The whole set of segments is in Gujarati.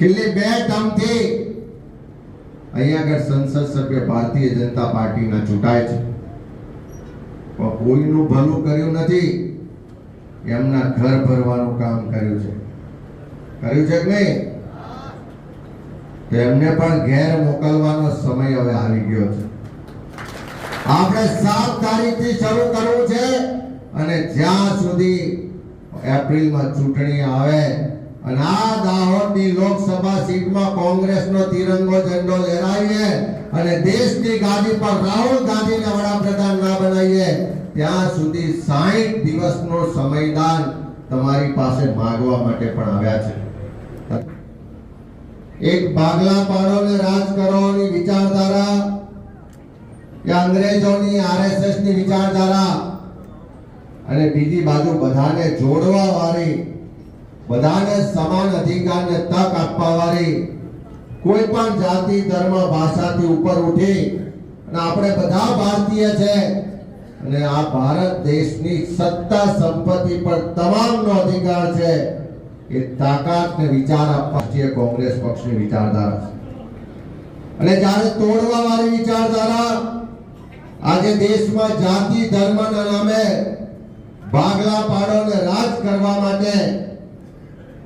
છેલ્લી બે ટર્મથી અહીંયા આગળ સંસદ સભ્ય ભારતીય જનતા પાર્ટીના ચૂંટાય છે. પણ કોઈનું ભલું કર્યું નથી, એમના ઘર ભરવાનું કામ કર્યું છે. કર્યું છે કે નહીં? તો એમને પણ ઘેર મોકલવાનો સમય હવે આવી ગયો છે. આપણે સાત તારીખથી શરૂ કરવું છે અને જ્યાં સુધી એપ્રિલમાં ચૂંટણી આવે અને આ દાહોદની લોકસભા સીટમાં કોંગ્રેસનો તિરંગો ઝંડો લહેરાવીએ અને દેશની ગાદી પર રાહુલ ગાંધીને વડાપ્રધાન ના બનાવીએ, ત્યાં સુધી 60 દિવસનો સમયદાન તમારી પાસે માગવા માટે પણ આવ્યા છે. એક ભાગલા પાડોને રાજ કરવાની વિચારધારા કે અંગ્રેજોની આરએસએસની વિચારધારા અને બીજી બાજુ બધાને જોડવા વાળી બધાને સમાન અધિકાર ને તક આપવા વાળી કોઈ પણ જાતિ, ધર્મ, ભાષાથી ઉપર ઉઠી અને આપણે બધા ભારતીય છે અને આ ભારત દેશની સત્તા સંપત્તિ પર તમામનો અધિકાર છે, એ તાકાત ને વિચાર આપવા છે કોંગ્રેસ પક્ષની વિચારધારા. અને જ્યારે તોડવા વાળી વિચારધારા આજે દેશમાં જાતિ, ધર્મના નામે ભાગલા પાડો ને રાજ કરવા માટે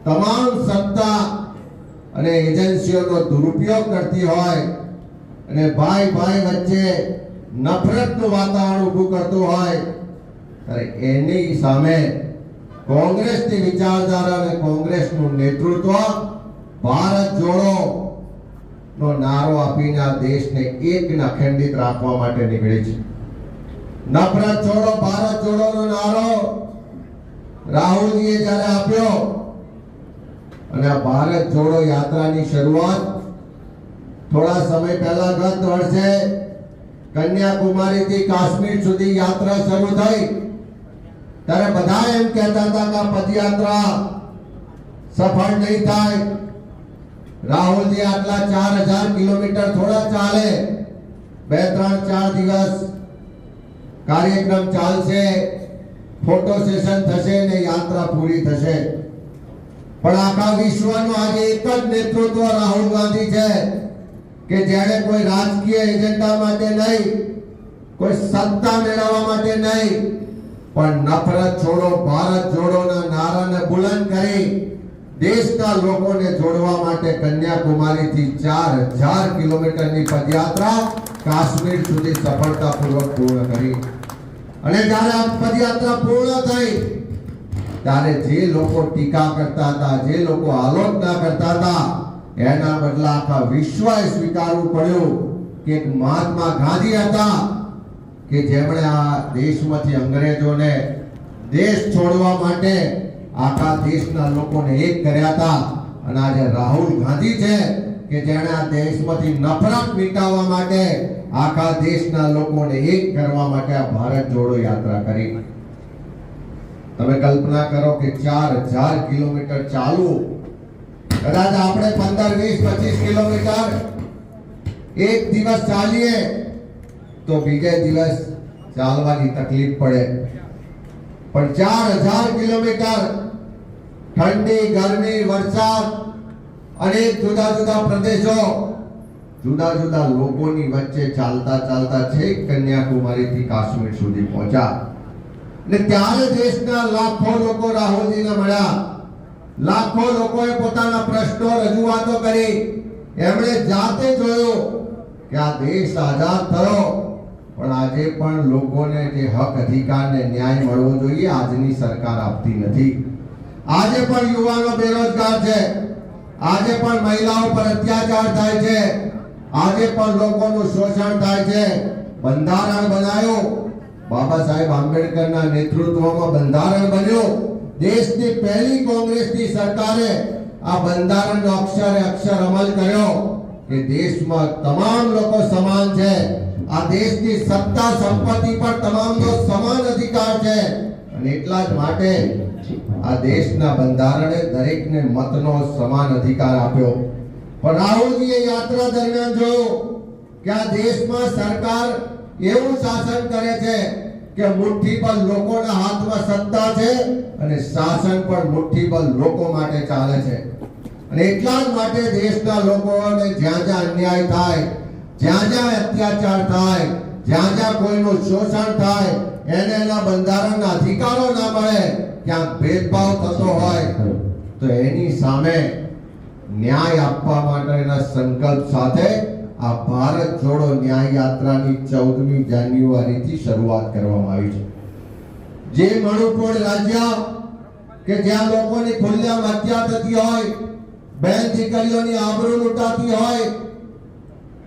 તમામ સત્તા અને એજન્સીઓનો દુરુપયોગ કરતી હોય અને ભાઈ ભાઈ વચ્ચે નફરતનું વાતાવરણ ઊભું કરતું હોય, ત્યારે એની સામે કોંગ્રેસની વિચારધારા અને કોંગ્રેસનું નેતૃત્વ ભારત જોડો નો નારો આપીને આ દેશને એક અખંડિત રાખવા માટે નીકળે છે. નફરત છોડો, ભારત જોડો નો નારો રાહુલજીએ જ્યારે આપ્યો અને આ ભારત જોડો યાત્રાની શરૂઆત. થોડા સમય પહેલા ગત વર્ષે કન્યાકુમારી થી કાશ્મીર સુધી યાત્રા શરૂ થઈ. ત્યારે બધા એમ કહેતા હતા કે પદયાત્રા સફળ નહીં થાય. રાહુલજી આટલા ચાર હજાર કિલોમીટર થોડા ચાલે. બે, ત્રણ, ચાર દિવસ કાર્યક્રમ ચાલશે. ફોટો સેશન થશે ને યાત્રા પૂરી થશે. પણ આખા વિશ્વનું આજે એક જ નેતૃત્વ રાહુલ ગાંધી છે કે જેણે કોઈ રાજકીય એજન્ડા માટે નહીં, કોઈ સત્તા મેળવવા માટે નહીં, પણ નફરત છોડો, ભારત જોડોના નારાને બુલંદ કરી દેશના લોકોને જોડવા માટે કન્યાકુમારીથી ચાર હજાર કિલોમીટરની પદયાત્રા કાશ્મીર સુધી સફળતાપૂર્વક પૂર્ણ કરી. અને જ્યારે આ પદયાત્રા પૂર્ણ થઈ ત્યારે જે લોકો ટીકા કરતા હતા, જે લોકો આલોચના કરતા હતા, એના બદલા આખા વિશ્વએ સ્વીકારવું પડ્યું કે એક મહાત્મા ગાંધી હતા કે જેમણે આ દેશમાંથી અંગ્રેજોને દેશ છોડવા માટે આખા દેશના લોકોને એક કર્યા હતા. અને આજે રાહુલ ગાંધી છે કે જેણે આ દેશમાંથી નફરત મિટાવવા માટે આખા દેશના લોકોને એક કરવા માટે આ ભારત જોડો યાત્રા કરી. તમે કલ્પના કરો કે ચાર હજાર કિલોમીટર ચાલવું. કદાચ આપણે પંદર, વીસ, પચીસ કિલોમીટર એક દિવસ ચાલીએ, તો બીજે દિવસ ચાલવાની તકલીફ પડે. પણ ચાર હજાર કિલોમીટર ઠંડી, ગરમી, વરસાદ, અનેક જુદા જુદા પ્રદેશો, જુદા જુદા લોકોની વચ્ચે ચાલતા ચાલતા છેક કન્યાકુમારીથી કાશ્મીર સુધી પહોંચ્યા. ને ત્યારે દેશના લાખો લોકો રાહુલજીને મળ્યા. લાખો લોકોએ પોતાના પ્રશ્નો રજૂઆતો કરી. એમણે જાતે જોયું કે આ દેશ આઝાદ થયો. પણ આજે પણ લોકોને જે હક અધિકાર ને ન્યાય મળવો જોઈએ, આજની સરકાર આપતી નથી. આજે પણ યુવાનો બેરોજગાર છે. આજે પણ મહિલાઓ પર અત્યાચાર થાય છે. આજે પણ લોકોનું શોષણ થાય છે. બંધારણ બનાવ્યું બાબા સાહેબ આંબેડકરના નેતૃત્વમાં બંધારણ બન્યું. દેશની પહેલી કોંગ્રેસની સરકારે આ બંધારણનો અક્ષરે અક્ષર અમલ કર્યો કે દેશમાં તમામ લોકો સમાન છે. આ દેશની સત્તા સંપત્તિ પર તમામનો સમાન અધિકાર છે. અને એટલા જ માટે આ દેશના બંધારણે દરેકને મતનો સમાન અધિકાર આપ્યો. પણ રાહુલજીએ યાત્રા દરમિયાન જોયું કે આ દેશમાં સરકાર એવું શાસન કરે છે કે મુઠ્ઠી પર લોકોના હાથમાં સત્તા છે અને શાસન પણ મુઠ્ઠી પર લોકો માટે ચાલે છે. અને એટલા જ માટે દેશના લોકોને જ્યાં જ્યાં અન્યાય થાય, જ્યાં જ્યાં અત્યાચાર થાય, જ્યાં જ્યાં કોઈનું શોષણ થાય, એને એના બંધારણના અધિકારો ના મળે ક્યાંક ભેદભાવ થતો હોય. તો એની સામે ન્યાય આપવા માટેના સંકલ્પ સાથે આ ભારત જોડો ન્યાય યાત્રાની ચૌદમી જાન્યુઆરીથી શરૂઆત કરવામાં આવી છે. જે મણિપુર રાજ્ય કે જ્યાં લોકોની ખુલ્લામાં હત્યા થતી હોય, બેન દીકરીઓની આબરૂ લૂંટાતી હોય,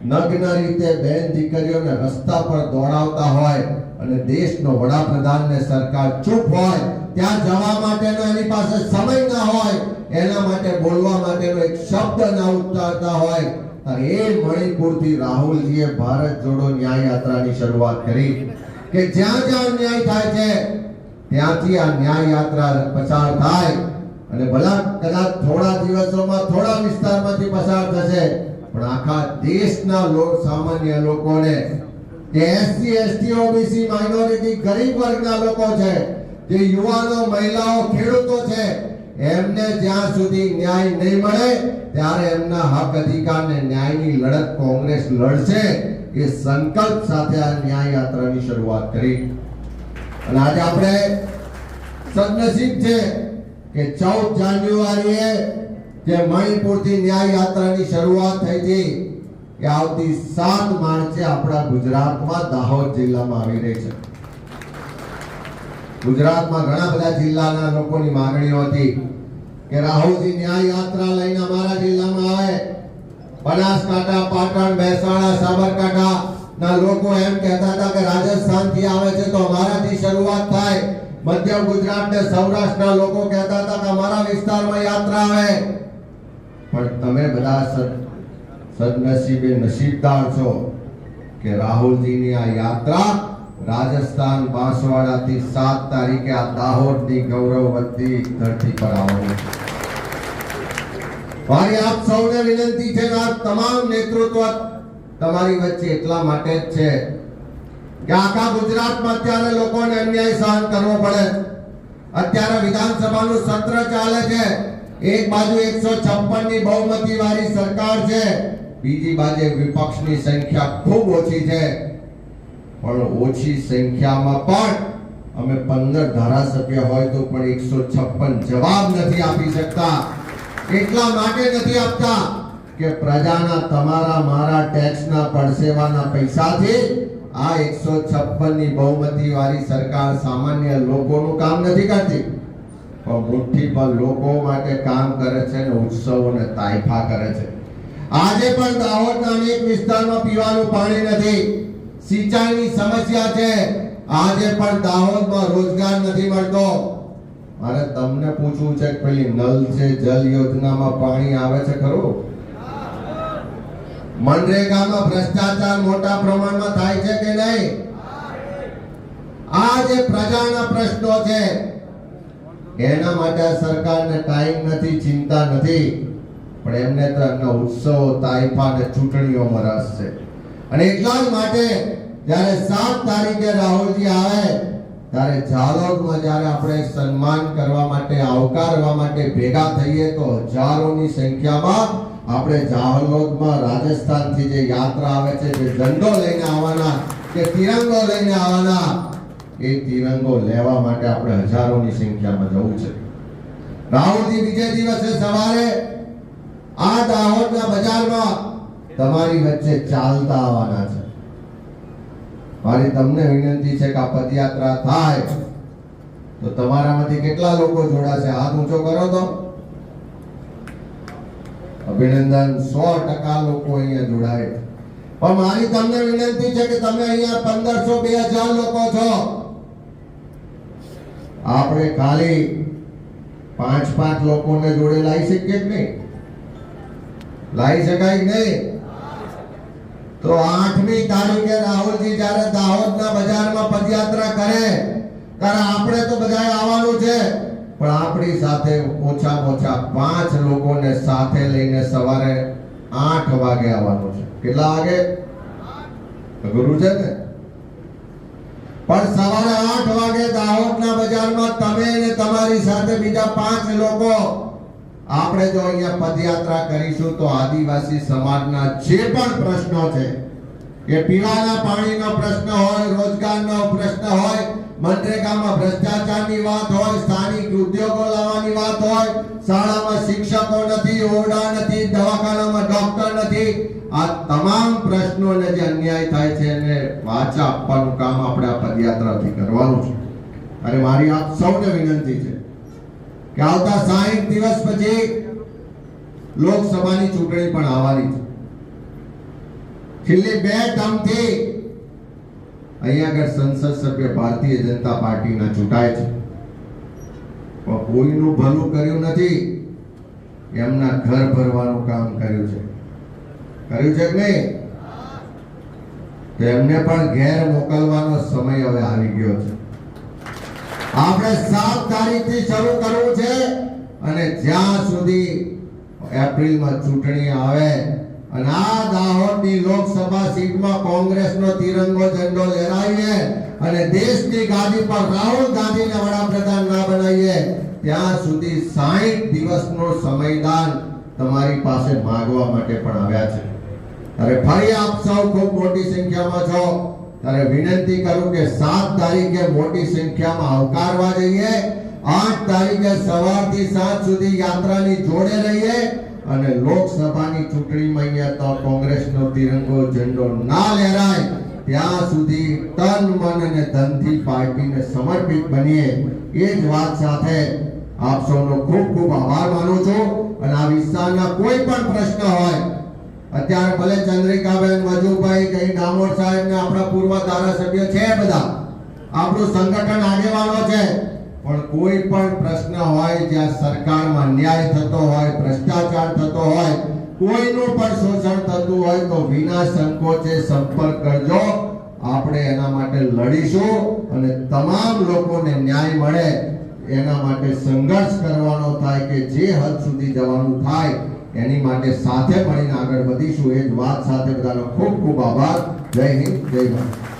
નગ્ન રીતે બેન દીકરીઓને રસ્તા પર દોડાવતા હોય અને દેશનો વડાપ્રધાનને સરકાર ચૂપ હોય, ત્યાં જવા માટેનો એની પાસે સમય ના હોય, એના માટે બોલવા માટેનો એક શબ્દ ના ઉચ્ચારતા હોય એ મણિપુરથી રાહુલજીએ ભારત જોડો ન્યાય યાત્રાની શરૂઆત કરી કે જ્યાં જ્યાં ન્યાય થાય છે, ત્યાંથી આ ન્યાય યાત્રા પસાર થાય અને ભલા કદાચ થોડા દિવસોમાં થોડા વિસ્તારમાંથી પસાર થશે, પણ આખા દેશના લોક સામાન્ય લોકોને કે એસસી, એસટી, ઓબીસી, માઇનોરિટી, ગરીબ વર્ગના લોકો છે, જે યુવાનો, મહિલાઓ, ખેડૂતો છે એમને જ્યાં સુધી ન્યાય નહીં મળે, ત્યારે એમના હક અધિકારને ન્યાયની લડત કોંગ્રેસ લડશે એ સંકલ્પ સાથે આ ન્યાય યાત્રાની શરૂઆત કરી. અને આજે આપણે સદનસીબ છે કે ચૌદ જાન્યુઆરીએ જે મણિપુરથી ન્યાય યાત્રાની શરૂઆત થઈ હતી કે આવતી સાત માર્ચે આપણા ગુજરાતમાં દાહોદ જિલ્લામાં આવી રહી છે. ગુજરાતમાં ઘણા બધા જિલ્લાના લોકોની માંગણીઓ હતી કે રાહુલજી ન્યાય યાત્રા લઈને અમારા જિલ્લામાં આવે. બનાસકાંઠા, પાટણ, મહેસાણા સાબરકાંઠા ના લોકો એમ કહેતા હતા કે રાજસ્થાનથી આવે છે તો અમારાથી શરૂઆત થાય. મધ્ય ગુજરાત ને સૌરાષ્ટ્રના લોકો કહેતા હતા કે અમારા વિસ્તારમાં યાત્રા આવે. પણ તમે બધા સદ- સદનસીબે નસીબદાર છો કે રાહુલજીની આ યાત્રા રાજસ્થાન બાંસવાડાથી સાત તારીખે આ દાહોદની ગૌરવવંતી ધરતી પર આવવાની મારી આપ સૌને વિનંતી છે કે તમામ નેતૃત્વ તમારી વચ્ચે એટલા માટે જ છે કે આખા ગુજરાતમાં અત્યારે લોકોને અન્યાય સહન કરવો પડે. અત્યારે વિધાનસભાનું સત્ર ચાલે છે. એક બાજુ એકસો છપ્પનની બહુમતી વાળી સરકાર છે. બીજી બાજુ વિપક્ષની સંખ્યા ખૂબ ઓછી છે. પણ ઓછી સંખ્યામાં પણ અમે પંદર ધારાસભ્ય હોય તો પણ એકસો છપ્પન જવાબ નથી આપી શકતા. એટલા માટે નથી આપતા કે પ્રજાના તમારા મારા ટેક્સના પડસેવાના પૈસાથી આ એકસો છપ્પનની બહુમતી વાળી સરકાર સામાન્ય લોકોનું કામ નથી કરતી. પણ મુઠ્ઠી પર લોકો માટે કામ કરે છે ને ઉત્સવોને તાઇફા કરે છે. આજે પણ દાહોદના અનેક વિસ્તારમાં પીવાનું પાણી નથી. સિંચાઈની સમસ્યા છે. આજે પણ દાહોદમાં રોજગાર નથી મળતો. મારે તમને પૂછવું છે કે પેલી નલ છે, જલ યોજનામાં પાણી આવે છે ખરું? મનરેગામાં ભ્રષ્ટાચાર મોટા પ્રમાણમાં થાય છે કે નહીં? આ જે પ્રજાના પ્રશ્નો છે, એના માટે સરકારને ટાઈમ નથી, ચિંતા નથી. પણ એમને તો એમના ઉત્સવો તાઇફા અને ચૂંટણીઓમાં રસ છે. અને એટલા જ માટે જ્યારે સાત તારીખે રાહુલજી આવે, ત્યારે જાલોદમાં જ્યારે આપણે સન્માન કરવા માટે આવકારવા માટે ભેગા થઈએ, તો હજારોની સંખ્યામાં આપણે જાલોદમાં રાજસ્થાનથી જે યાત્રા આવે છે, જે ઝંડો લઈને આવવાના કે તિરંગો લઈને આવવાના, એ તિરંગો લેવા માટે આપણે હજારોની સંખ્યામાં જવું છે. રાહુલજી બીજે દિવસે સવારે આ દાહોદના બજારમાં તમારી વચ્ચે ચાલતા આવવાના છે. મારી તમને વિનંતી છે કે આ પદયાત્રા થાય તો તમારામાંથી કેટલા લોકો જોડાશે? હાથ ઊંચો કરો તો. અભિનંદન, સો ટકા લોકો અહીંયા જોડાય. પણ મારી તમને વિનંતી છે કે તમે અહીંયા પંદરસો બે હજાર લોકો છો. આપણે ખાલી પાંચ પાંચ લોકોને જોડે લાવી શકીએ કે નહીં? લાવી શકાય નહીં? તો આઠમી તારીખે રાહુલજી જ્યારે દાહોદના બજારમાં પદયાત્રા કરે, ત્યારે આપણે તો બધાએ આવવાનું છે, પણ આપણી સાથે ઓછા ઓછા પાંચ લોકોને સાથે લઈને સવારે આઠ વાગે આવવાનું છે. કેટલા વાગે? ગુરુ છે ને? પણ સવારે આઠ વાગે દાહોદના બજારમાં તમે ને તમારી સાથે બીજા પાંચ લોકો આપણે જો અહીંયા પદયાત્રા કરીશું તો આદિવાસી સમાજના જે પણ પ્રશ્નો છે કે પીવાના પાણીનો પ્રશ્ન હોય, રોજગારનો પ્રશ્ન હોય, મનરેગામાં ભ્રષ્ટાચારની વાત હોય, સ્થાનિક ઉદ્યોગો લાવવાની વાત હોય, શાળામાં શિક્ષકો નથી, ઓરડા નથી, દવાખાનામાં ડોક્ટર નથી, આ તમામ પ્રશ્નોને જે અન્યાય થાય છે એને વાચા આપવાનું કામ આપણે આ પદયાત્રાથી કરવાનું છે. અને મારી આપ સૌને વિનંતી છે. કે આવતા 60 દિવસ પછી લોકસભાની ચૂંટણી પણ આવવાની છે. છેલ્લી બે ટર્મથી અહીંયા આગળ સંસદ સભ્ય ભારતીય જનતા પાર્ટીના ચૂંટાય છે. પણ કોઈનું ભલું કર્યું નથી, એમના ઘર ભરવાનું કામ કર્યું છે. કર્યું છે કે નહીં? તો એમને પણ ઘેર મોકલવાનો સમય હવે આવી ગયો છે. આપણે સાત તારીખથી શરૂ કરવું છે અને જ્યાં સુધી એપ્રિલમાં ચૂંટણી આવે અને આ દાહોદની લોકસભા સીટમાં કોંગ્રેસનો તિરંગો ઝંડો લહેરાવીએ અને દેશની ગાદી પર રાહુલ ગાંધીને વડાપ્રધાન ના બનાવીએ, ત્યાં સુધી 60 દિવસનો સમયદાન તમારી પાસે માગવા માટે પણ આવ્યા છે. અરે ફરી આપ સૌ ખૂબ મોટી સંખ્યામાં છો. ત્યારે વિનંતી કરું કે સાત તારીખે મોટી સંખ્યામાં આવકારવા જઈએ. આઠ તારીખે સવારથી સાંજ સુધી યાત્રાની જોડે રહીએ અને લોકસભાની ચૂંટણીમાં અહીંયા કોંગ્રેસનો તિરંગો ઝંડો ના લહેરાય ત્યાં સુધી તન, મન અને ધનથી પાર્ટીને સમર્પિત બનીએ. એ જ વાત સાથે આપ સૌનો ખૂબ ખૂબ આભાર માનું છું. અને આ વિસ્તારના કોઈ પણ પ્રશ્ન હોય અત્યારે ભલે ચંદ્રિકાબેન વજુભાઈ કઈ ડામોર સાહેબ ને આપણા પૂર્વ ધારાસભ્ય છે બધા. આપણું સંગઠન આગેવાનો છે. પણ કોઈ પણ પ્રશ્ન હોય, જ્યાં સરકારમાં ન્યાય થતો હોય, ભ્રષ્ટાચાર થતો હોય, કોઈનું પણ શોષણ થતું હોય, તો વિના સંકોચે સંપર્ક કરજો. આપણે એના માટે લડીશું અને તમામ લોકોને ન્યાય મળે. એના માટે સંઘર્ષ કરવાનો થાય કે જે હદ સુધી જવાનું થાય એની માટે સાથે મળીને આગળ વધીશું. એ જ વાત સાથે બધાનો ખૂબ ખૂબ આભાર. જય હિન્દ, જય ભારત.